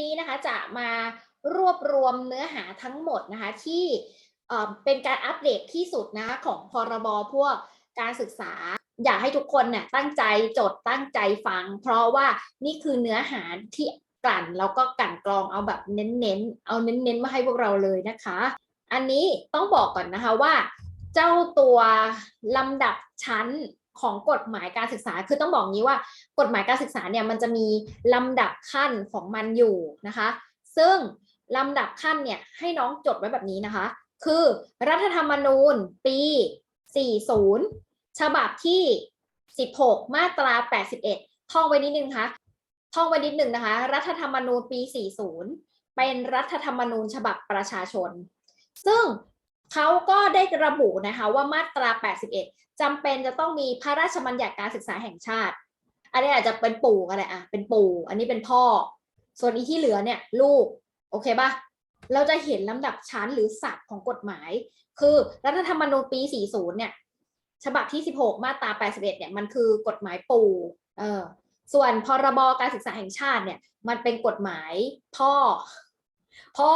นี้นะคะจะมารวบรวมเนื้อหาทั้งหมดนะคะที่เป็นการอัปเดตที่สุดนะคะของพรบพวกการศึกษา อยากให้ทุกคนเนี่ยตั้งใจจดตั้งใจฟัง เพราะว่านี่คือเนื้อหาที่กลั่นแล้วก็กลั่นกรองเอาแบบเน้นๆ เอาเน้นๆ มาให้พวกเราเลยนะคะ อันนี้ต้องบอกก่อนนะคะว่า เจ้าตัวลำดับชั้น ของกฎหมายการศึกษา คือต้องบอกงี้ว่ากฎหมายการศึกษาเนี่ยมันจะมีลำดับขั้นของมันอยู่นะคะ ซึ่งลำดับขั้นเนี่ยให้น้องจดไว้แบบนี้นะคะ คือรัฐธรรมนูญปี 40 ฉบับที่ 16 มาตรา 81 ท่องไว้นิดนึงคะท่องไว้นิดนึงนะคะ รัฐธรรมนูญปี 40 เป็นรัฐธรรมนูญฉบับประชาชน ซึ่ง เขาก็ได้ระบุนะคะว่ามาตรา 81จำเป็นจะต้องมีพระราชบัญญัติการศึกษาแห่งชาติ อันนี้อาจจะเป็นปู่ก็ได้อะเป็นปู่ อันนี้เป็นพ่อ ส่วนอีที่เหลือเนี่ยลูก โอเคปะเราจะเห็นลำดับชั้นหรือศัพท์ของกฎหมาย คือรัฐธรรมนูญปี 40 เนี่ย ฉบับที่ 16 มาตรา 81 เนี่ย มันคือกฎหมายปู่เออส่วนพรบการศึกษาแห่งชาติเนี่ย มันเป็นกฎหมายพ่อ พ่อ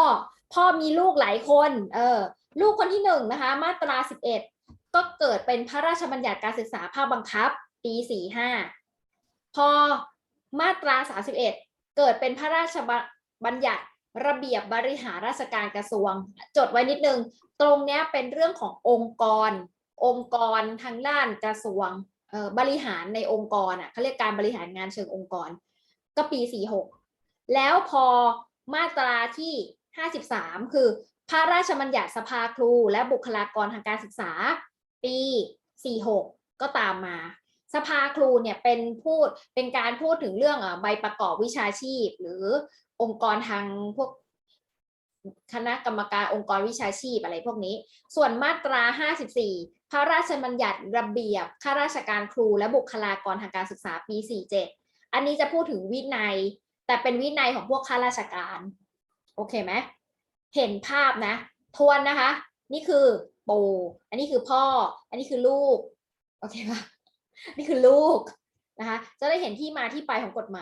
พ่อมีลูกหลายคนเออลูกคนที่หนึ่งนะคะ มาตรา 11 ก็เกิดเป็นพระราชบัญญัติการศึกษาภาคบังคับ ปี 45 พอมาตรา 31 เกิดเป็นพระราชบัญญัติระเบียบบริหารราชการกระทรวง จดไว้นิดนึง ตรงเนี้ยเป็นเรื่องขององค์กร องค์กรทางด้านกระทรวงเออบริหารในองค์กรอะเขาเรียกการบริหารงานเชิงองค์กร ก็ปี 46 แล้วพอมาตราที่ 53 คือ พระราชบัญญัติสภาครู และบุคลากรทางการศึกษา ปี 46 ก็ตามมา สภาครูเนี่ยเป็นพูดเป็นการพูดถึงเรื่องอ่อใบประกอบวิชาชีพ หรือองค์กรทางพวกคณะกรรมการองค์กรวิชาชีพอะไรพวกนี้ ส่วนมาตรา 54 พระราชบัญญัติระเบียบข้าราชการครูและบุคลากรทางการศึกษาปี 47 อันนี้จะพูดถึงวินัย แต่เป็นวินัยของพวกข้าราชการ โอเคไหมเห็นภาพนะ ทวนนะคะ นี่คือปู่อันนี้คือพ่อ อันนี้คือลูก โอเคปะนี่คือลูกนะคะ จะได้เห็นที่มาที่ไปของกฎหมาย